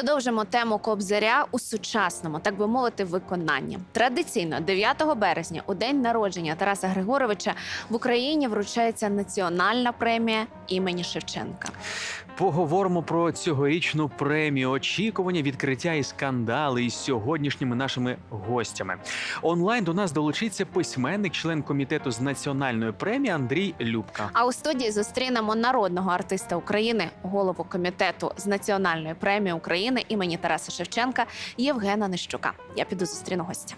Продовжимо тему Кобзаря у сучасному, так би мовити, виконанні. Традиційно 9 березня, у день народження Тараса Григоровича, в Україні вручається національна премія імені Шевченка. Поговоримо про цьогорічну премію, очікування, відкриття і скандали із сьогоднішніми нашими гостями. Онлайн до нас долучиться письменник, член комітету з національної премії Андрій Любка. А у студії зустрінемо народного артиста України, голову комітету з національної премії України імені Тараса Шевченка Євгена Нищука. Я піду зустріну гостя.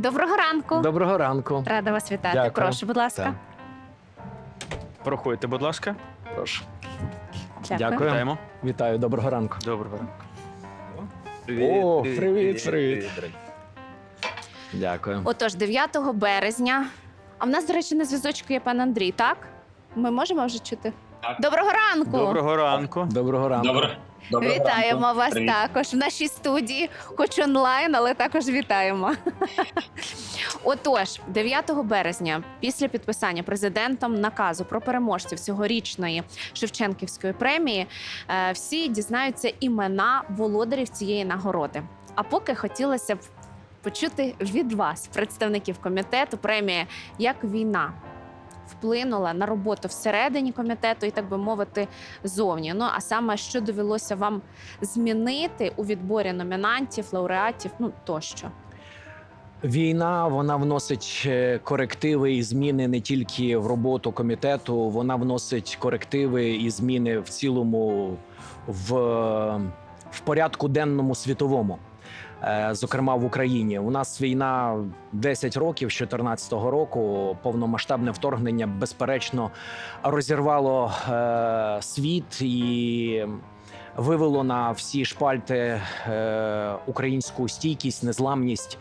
Доброго ранку. Доброго ранку. Рада вас вітати. Дякую. Прошу, будь ласка. Так. Проходьте, будь ласка. Прошу. Дякую. Дякую. Вітаємо. Вітаю, доброго ранку. Доброго ранку. О, привіт, привіт. Дякую. Отож, 9 березня. А в нас, до речі, на зв'язочку є пан Андрій, так? Ми можемо вже чути? Так. Доброго ранку! Доброго ранку. Доброго ранку. Добре. Доброго Вітаємо ранку. вас Привіт. також в нашій студії, хоч онлайн, але також вітаємо. Отож, 9 березня, після підписання президентом наказу про переможців цьогорічної Шевченківської премії, е, всі дізнаються імена володарів цієї нагороди. А поки хотілося б почути від вас, представників комітету, премія як війна. Вплинула на роботу всередині комітету і так би мовити, зовні. Ну а саме що довелося вам змінити у відборі номінантів, лауреатів, ну тощо. Війна вона вносить е, корективи і зміни не тільки в роботу комітету, вона вносить корективи і зміни в цілому в, в порядку денному світовому. Е, Зокрема, в Україні у нас війна 10 років з 2014 року. Повномасштабне вторгнення безперечно розірвало е, світ і вивело на всі шпальти е, українську стійкість, незламність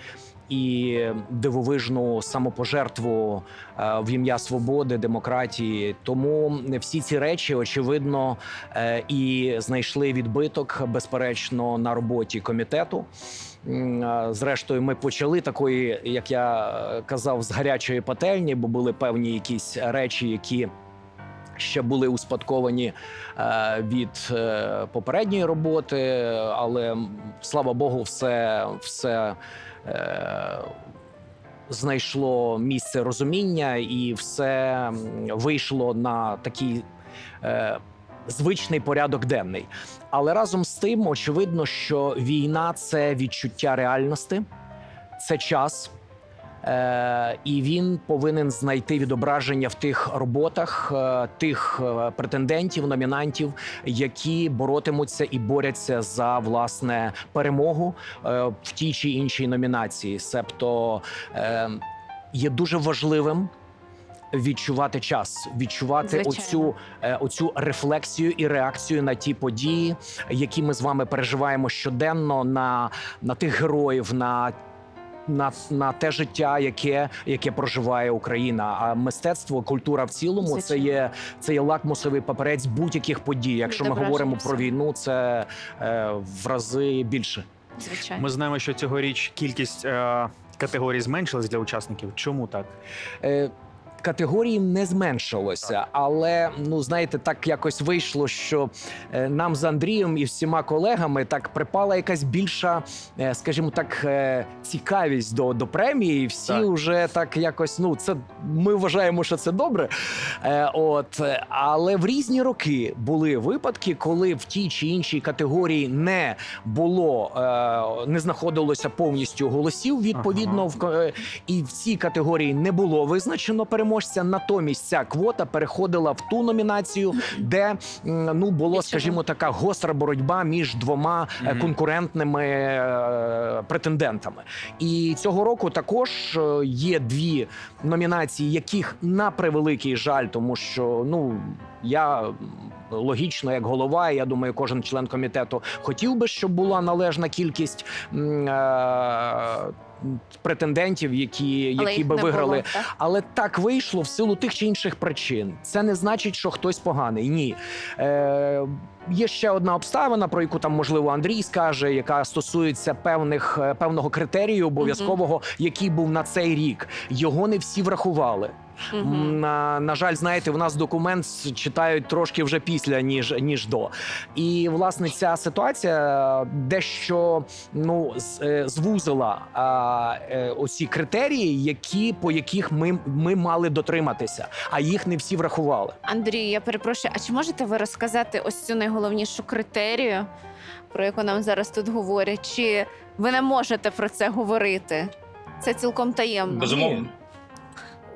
і дивовижну самопожертву в ім'я свободи, демократії. Тому всі ці речі очевидно і знайшли відбиток, безперечно, на роботі комітету. Зрештою, ми почали такої, як я е, казав, з гарячої пательні, бо були певні якісь речі, які ще були успадковані е, від е, попередньої роботи, але слава Богу, все, все знайшло місце розуміння, і все вийшло на такий. Звичний порядок денний, але разом з тим, очевидно, що війна це відчуття реальності, це час, Е, і він повинен знайти відображення в тих роботах е, тих е, претендентів, номінантів, які боротимуться і борються за власне перемогу в тій чи іншій номінації. Себто є дуже важливим. Відчувати час, відчувати Звичайно. оцю, е, оцю рефлексію і реакцію на ті події, які ми з вами переживаємо щоденно на, на тих героїв, на на, на те життя, яке, яке проживає Україна. А мистецтво, культура в цілому, це є це є лакмусовий папірець будь-яких подій. Якщо ми говоримо про війну, це е, в рази більше. Звичайно. Ми знаємо, що цьогоріч кількість е, категорій зменшилась для учасників. Чому так? Е, Категорії не зменшилося, але ну знаєте, так якось вийшло, що е, нам з Андрієм і всіма колегами так припала якась більша, е, скажімо так, е, цікавість до, до премії. Всі Так. вже так якось. Ну, це ми вважаємо, що це добре. От, але в різні роки були випадки, коли в тій чи іншій категорії не було, не знаходилося повністю голосів. Відповідно, Ага. в і в цій категорії не було визначено переможця. Натомість ця квота переходила в ту номінацію, де ну було, скажімо, така гостра боротьба між двома е, конкурентними е, претендентами. І цього року також е, є дві номінації, яких на превеликий жаль, тому що ну я. Логічно, як голова, я думаю, кожен член комітету хотів би, щоб була належна кількість е, претендентів, які, Але які би виграли було, так? але так вийшло в силу тих чи інших причин. Це не значить, що хтось поганий. Ні. Е, є ще одна обставина, про яку там можливо Андрій скаже, яка стосується певних е, певного критерію обов'язкового, який був на цей рік. Його не всі врахували. Мгм. М, На, на жаль, знаєте, в нас документ читають трошки вже після, ніж ніж до. І власне ця ситуація дещо ну з- е, звузила а, е, оці критерії, які по яких ми, ми мали дотриматися, а їх не всі врахували. Андрій, я перепрошую, а чи можете ви розказати ось цю найголовнішу критерію, про яку нам зараз тут говорять? Чи ви не можете про це говорити? Це цілком таємно. Безумовно.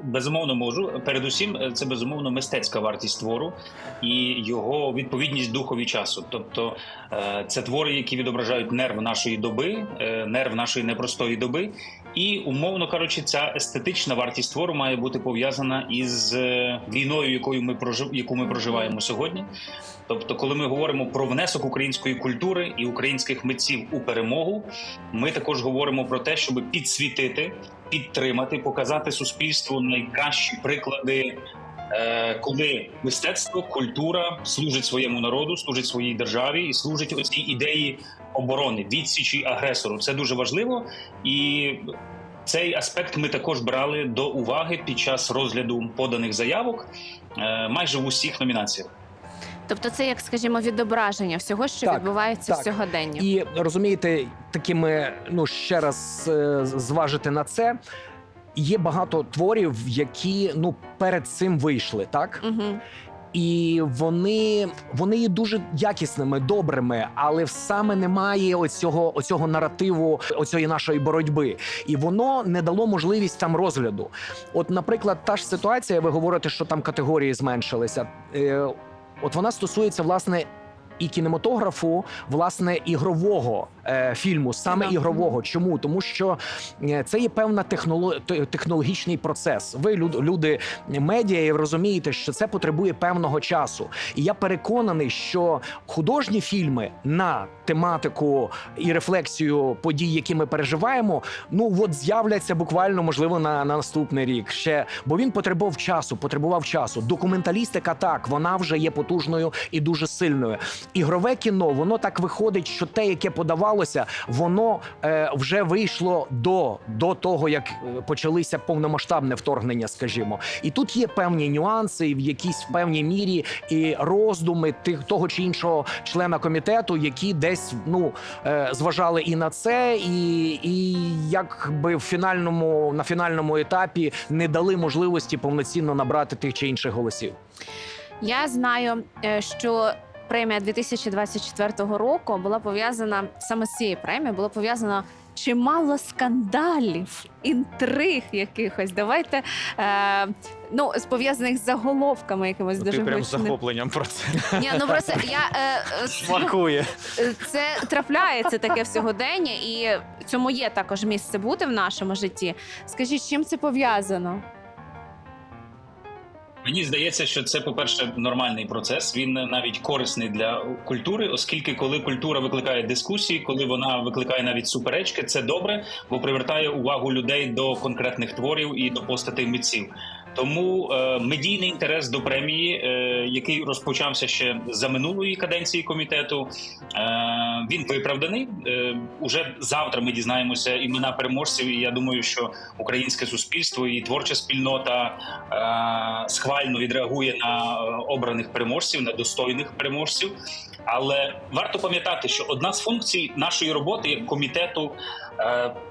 Безумовно можу. Передусім, е, це безумовно мистецька вартість твору і його відповідність духові часу. Тобто, е, це твори, які відображають нерв нашої доби, е, нерв нашої непростої доби. І умовно кажучи, ця естетична вартість твору має бути пов'язана із е, війною, якою ми яку ми проживаємо сьогодні. Тобто, коли ми говоримо про внесок української культури і українських митців у перемогу, ми також говоримо про те, щоб підсвітити, підтримати, показати суспільству найкращі приклади, коли мистецтво, культура служить своєму народу, служить своїй державі і служить оцій ідеї оборони, відсічі агресору. Це дуже важливо і. Цей аспект ми також брали до уваги під час розгляду поданих заявок е, майже в усіх номінаціях. Тобто, це як, скажімо, відображення всього, що Так, відбувається так. в сьогоденні. І розумієте, такими ну ще раз е, зважити на це. Є багато творів, які ну перед цим вийшли, так Угу. і вони, вони є дуже якісними, добрими, але саме немає оцього, оцього наративу, оцієї нашої боротьби, і воно не дало можливість там розгляду. От, наприклад, та ж ситуація, ви говорите, що там категорії зменшилися. Е, от вона стосується власне. І кінематографу, власне, ігрового е, фільму, саме Кіно. ігрового. Чому? Тому що е, це є певна техноло... те- технологічний процес. Ви люд- люди медіа і розумієте, що це потребує певного часу. І я переконаний, що художні фільми на тематику і рефлексію подій, які ми переживаємо, ну от з'являться буквально можливо на, на наступний рік. Ще бо він потребував часу, потребував часу. Документалістика так вона вже є потужною і дуже сильною. Ігрове кіно, воно так виходить, що те, яке подавалося, воно е, вже вийшло до, до того, як е, почалися повномасштабне вторгнення, скажімо. І тут є певні нюанси, в якійсь певній мірі і роздуми тих того чи іншого члена комітету, які десь ну е, зважали і на це, і, і якби в фінальному на фінальному етапі не дали можливості повноцінно набрати тих чи інших голосів. Я знаю, е, що премія 2024 року була пов'язана саме з цією премією, було пов'язано чимало скандалів, інтриг якихось. Давайте е, ну з пов'язаних з заголовками якимось Ну, дуже Ти прям з гучними. захопленням про це Ні, ну просто я е, е, смакує. Це трапляється таке в сьогодення, і цьому є також місце бути в нашому житті. Скажіть, з чим це пов'язано? Мені здається, що це, по-перше, нормальний процес. Він навіть корисний для культури, оскільки коли культура викликає дискусії, коли вона викликає навіть суперечки, це добре, бо привертає увагу людей до конкретних творів і до постатей митців. Тому е, медійний інтерес до премії, е, який розпочався ще за минулої каденції комітету, е, він виправданий. Е, уже завтра ми дізнаємося імена переможців. І я думаю, що українське суспільство і творча спільнота е, схвально відреагує на е, обраних переможців, на достойних переможців. Але варто пам'ятати, що одна з функцій нашої роботи як комітету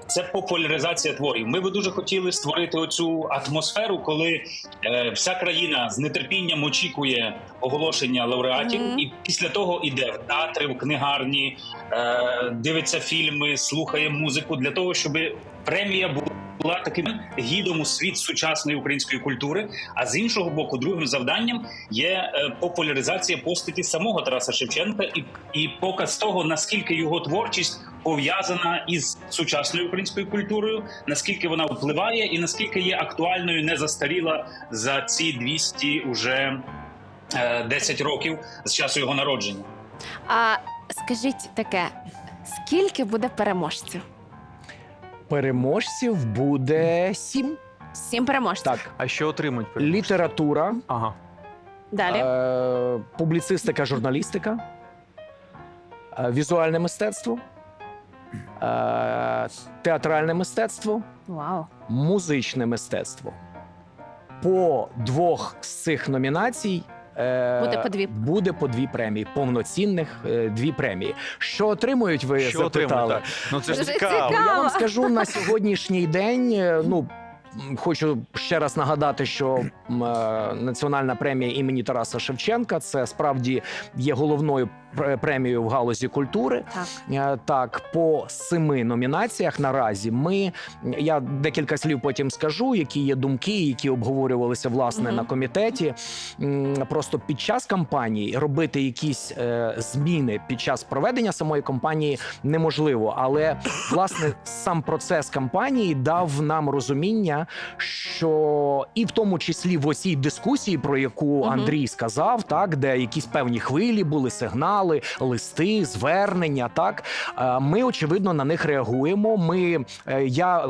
це популяризація творів. Ми би дуже хотіли створити оцю атмосферу, коли е, вся країна з нетерпінням очікує оголошення лауреатів, і після того іде в театри, в книгарні, е, дивиться фільми, слухає музику для того, щоб премія була. Була таким гідом у світ сучасної української культури. А з іншого боку, другим завданням є е, популяризація постаті самого Тараса Шевченка і, і показ того, наскільки його творчість пов'язана із сучасною українською культурою, наскільки вона впливає, і наскільки є актуальною, не застаріла за ці 200 уже е, 10 років з часу його народження. А скажіть таке: скільки буде переможців? Переможців буде сім. Сім переможців. Так, А що отримують? переможці? література, Ага. Далі. е, публіцистика, журналістика, е, візуальне мистецтво, е, театральне мистецтво, wow. музичне мистецтво. По двох з цих номінацій. е, Буде по дві. буде по дві премії, повноцінних е, дві премії. Що отримують, ви Що запитали? отримали? Ну це ж цікаво. цікаво. Я вам скажу на сьогоднішній день. е, Ну хочу ще раз нагадати, що е, національна премія імені Тараса Шевченка це справді є головною пр- премією в галузі культури. Так. Е, Так, по семи номінаціях наразі ми я декілька слів потім скажу, які є думки, які обговорювалися власне Мгм. на комітеті. Просто під час кампанії робити якісь е, зміни під час проведення самої кампанії неможливо. Але власне сам процес кампанії дав нам розуміння, що і в тому числі в оцій дискусії, про яку. Андрій сказав, так де якісь певні хвилі були, сигнали, листи, звернення. Так Е, ми очевидно на них реагуємо. Ми е, я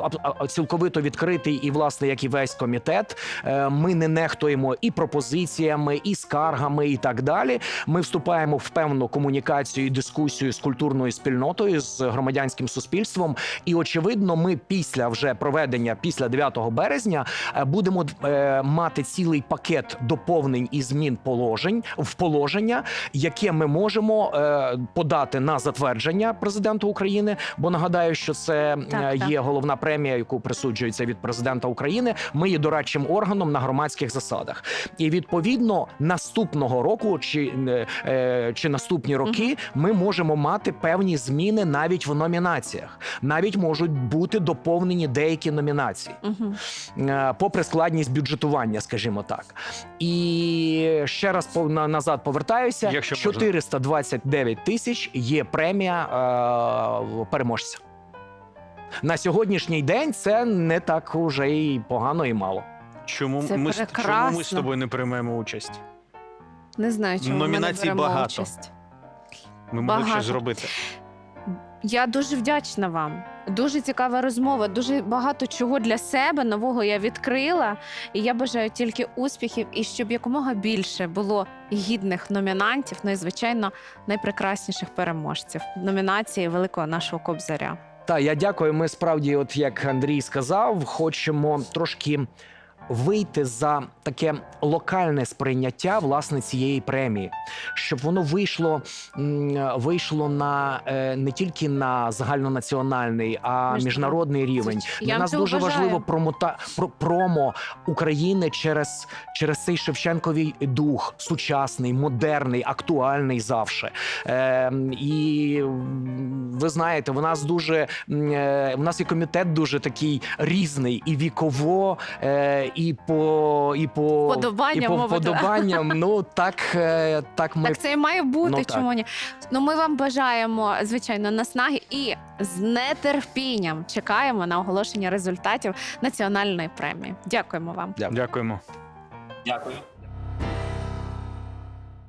цілковито відкритий, і власне, як і весь комітет. е, Ми не нехтуємо і пропозиціями, і скаргами, і так далі. Ми вступаємо в певну комунікацію і дискусію з культурною спільнотою, з громадянським суспільством. І очевидно, ми після вже проведення, після 9 березня, е, будемо е, мати цілий пакет доповнень і змін положень в положення, яке ми можемо е, подати на затвердження президенту України. Бо нагадаю, що це Так, е, так. є головна премія, яку присуджується від президента України. Ми є дорадчим органом на громадських засадах. І відповідно наступного року чи, чи наступні роки ми можемо мати певні зміни навіть в номінаціях. Навіть можуть бути доповнені деякі номінації попри складність бюджетування, скажімо так. І ще раз назад повертаюся. Якщо 429 тисяч є премія е, переможця. На сьогоднішній день це не так уже і погано і мало. Чому Це ми, з- чому ми з тобою не приймемо участь? Не знаю, чому ми не беремо багато. участь. Ми могли щось зробити. Я дуже вдячна вам. Дуже цікава розмова. Дуже багато чого для себе нового я відкрила. І я бажаю тільки успіхів і щоб якомога більше було гідних номінантів, ну і звичайно найпрекрасніших переможців номінації великого нашого кобзаря. Та я дякую. Ми справді, от як Андрій сказав, хочемо трошки вийти за таке локальне сприйняття власне цієї премії, щоб воно вийшло, вийшло на е, не тільки на загальнонаціональний, а Міжнародний. рівень. Для нас дуже бажаю. важливо промота про промо України через, через цей Шевченковий дух, сучасний, модерний, актуальний завше. Е, і ви знаєте, в нас дуже е, в нас і комітет дуже такий різний, і віково, е, і по і по Вподобанням, і по мовити, вподобанням. Ну так, е, так ми Так це і має бути. Ну, так. чому ні? Ну ми вам бажаємо звичайно наснаги і з нетерпінням чекаємо на оголошення результатів національної премії. Дякуємо вам. Дякуємо. Дякую.